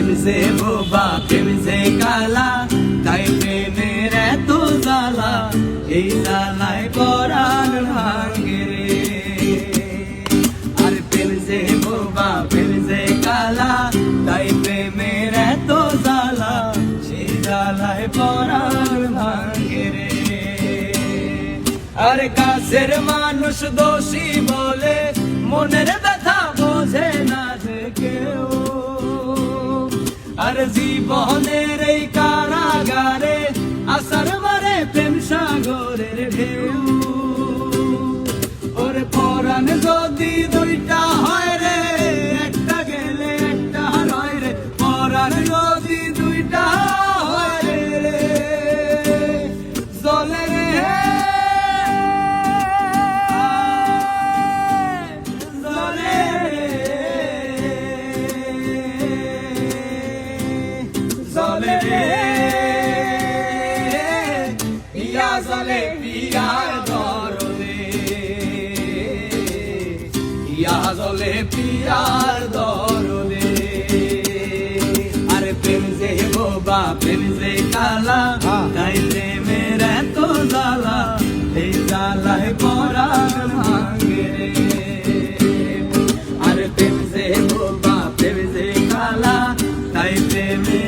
প্রেম যে বোবা, প্রেম যে কালা, তাই প্রেমের এত জ্বালা, এই জ্বালায় পরাণ ভাঙ্গে রে। আর প্রেম যে বোবা, প্রেম যে কালা, তাই প্রেমের এত জ্বালা, সেই জ্বালায় পরাণ ভাঙ্গে আর কাছের মানুষ দোষী বলে, মনের আর জীবনের এই কারাগারে আসার মারে প্রেম সাগরের ঢেউ। ওর পরাণ যদি দুইটা জলে রে। পিয়া জলে পিয়ার দরদে। পিয়া জলে পিয়ার দরদে। আরে প্রেম যে বোবা প্রেম যে কালা হ্যাঁ। তাইলে মেরে তো জালা এই জালায় পরাণ ভাঙে রে। আরে প্রেম যে বোবা প্রেম যে কালা তাইলে মেরে